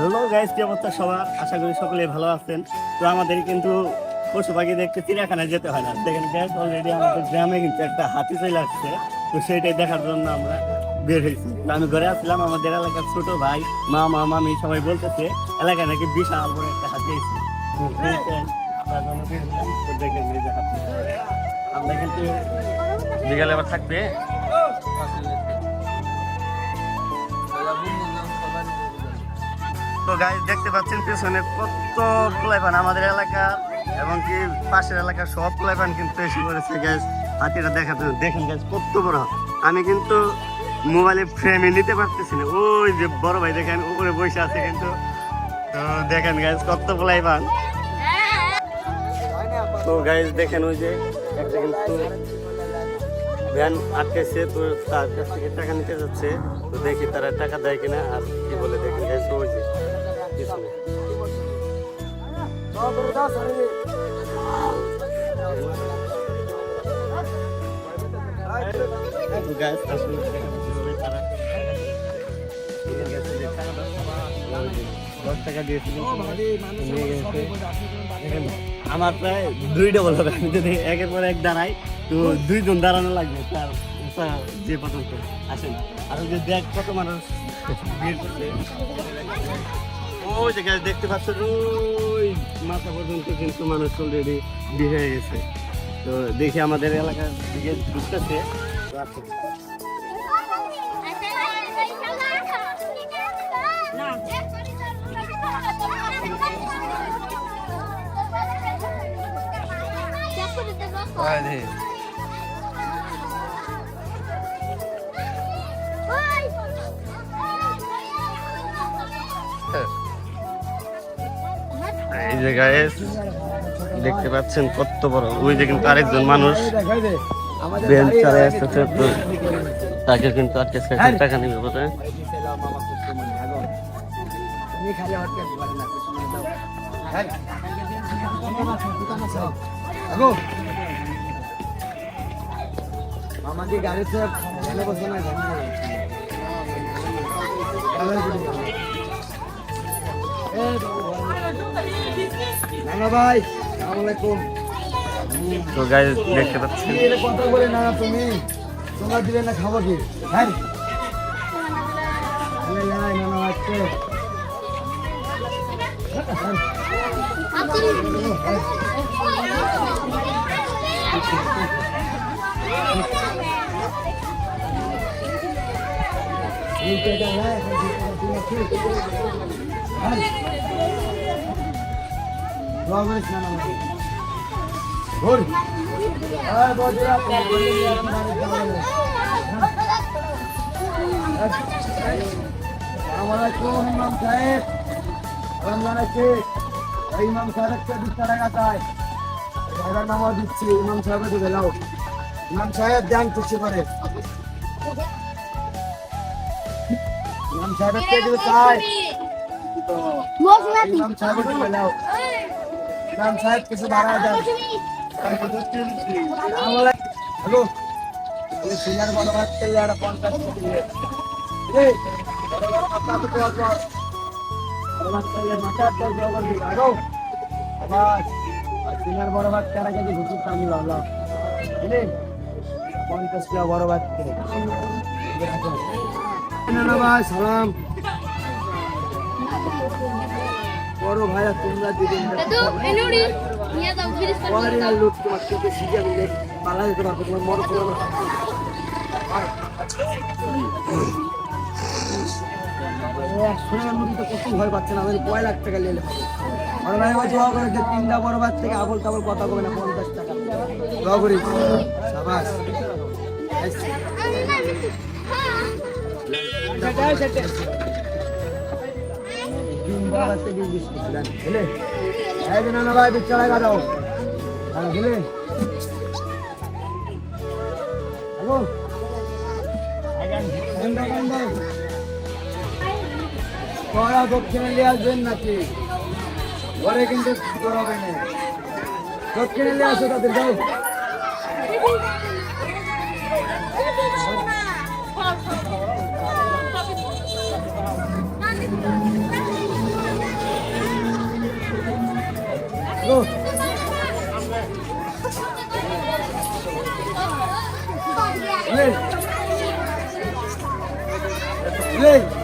Hello guys কি অবস্থা সবার? আশা করি সকলে ভালো আছেন। তো আমাদের কিন্তু পশু পাখি দেখতে চিড়িয়াখানায় যেতে হয় না। দেখেন গ্যাস অলরেডি আমাদের গ্রামে কিন্তু একটা হাতি চলে আসছে। তো সেইটাই দেখার জন্য আমরা বের হয়েছি। আমি ঘরে আসলাম, আমাদের এলাকার ছোট ভাই, মা মা, মামি সবাই বলতেছে, এলাকায় নাকি বিশাল বড় একটা হাতি এসেছে আমরা কিন্তু বিকালে আবার থাকবে? তো গাইজ দেখতে পাচ্ছেন পেছনে কত প্লাইপান আমাদের এলাকা এবং কি পাশের এলাকার সব প্লাইপান কিন্তু এসে পড়েছে গ্যাস হাতিটা দেখাতে, দেখেন গ্যাস কত বড়। আমি কিন্তু মোবাইলে ফ্রেমে নিতে পারতেছি না। ওই যে বড় ভাই, দেখেন, উপরে বসে আছে কিন্তু। তো দেখেন গ্যাস কত প্লাইপান তো গাইজ দেখেন ওই যে একটা কিন্তু ভ্যান আটকেছে, তো তার কাছ থেকে টাকা নিতে যাচ্ছে। তো দেখি তারা টাকা দেয় কিনা আর কি বলে আমার প্রায় দুই ডবল হবে। আমি যদি একের পর এক দাঁড়াই, তো দুইজন দাঁড়ানো লাগবে তার যে পর্যন্ত আসেন, আর ওই যে দেখ কত মানুষ ওই যে গাছ দেখতে পাচ্ছেন ওই মাথা পর্যন্ত কিন্তু মানুষ অলরেডি ভিড় হয়ে গেছে। তো দেখি আমাদের এলাকার দিকে ঢুকতেছে। তো আচ্ছা। যে দেখতে পাচ্ছেন কত বড়। ওই যে কিন্তু আরেকজন মানুষ তাকে কিন্তু আটকে টাকা নিবে বলে আমাদের গাড়িতে বসে না নানা ভাই সালাম আলাইকুম। তো গাইস দেখতে পাচ্ছেন? কথা বলে না তুমি তোমরা দিলে না খাব কি? হ্যাঁ? আরে লাই দোয়া করিস না আসসালামাইকুম ইমাম সাহেব। রমজান আছে ইমাম সাহেবকে দিতে টাকা চাই এবার নামাজ দিচ্ছি। ইমাম সাহেবকে দিবে নাও। ইমাম সাহেব করে ইমাম সাহেবকে দিবে চাই ইমাম সাহেবকে দিবে ইমাম সাহেব, কিছু বাড়া দেন। হ্যালো? পঞ্চাশ কোটি এই বড় ভাত করবি আরও আবার সিনিয়র বড় ভাত চারা কেজি ঘুষির দাম লাগাও বুঝলি পঞ্চাশ টাকা বড় ভাত থেকে সালাম বড় ভাইয়া তোমরা পরে আর লোক তোমার চোখে দিলে পালা যেতে পারবে তোমার মনে করো সোনার মুড়ি তো কত ভয় পাচ্ছে না আমাদের কয় লাখ টাকা নিলে বড় ভাই আমার দোয়া করে যে তিনটা বড় ভাই থেকে আবল তাবল কথা কবে না পঞ্চাশ টাকা। দোয়া করি। সাবাস। তিন বড় কড়া দক্ষিণে নিয়ে আসবেন নাকি ঘরে কিন্তু করাবে না দক্ষিণে নিয়ে আসো তাদের যাও 네. 네. 네.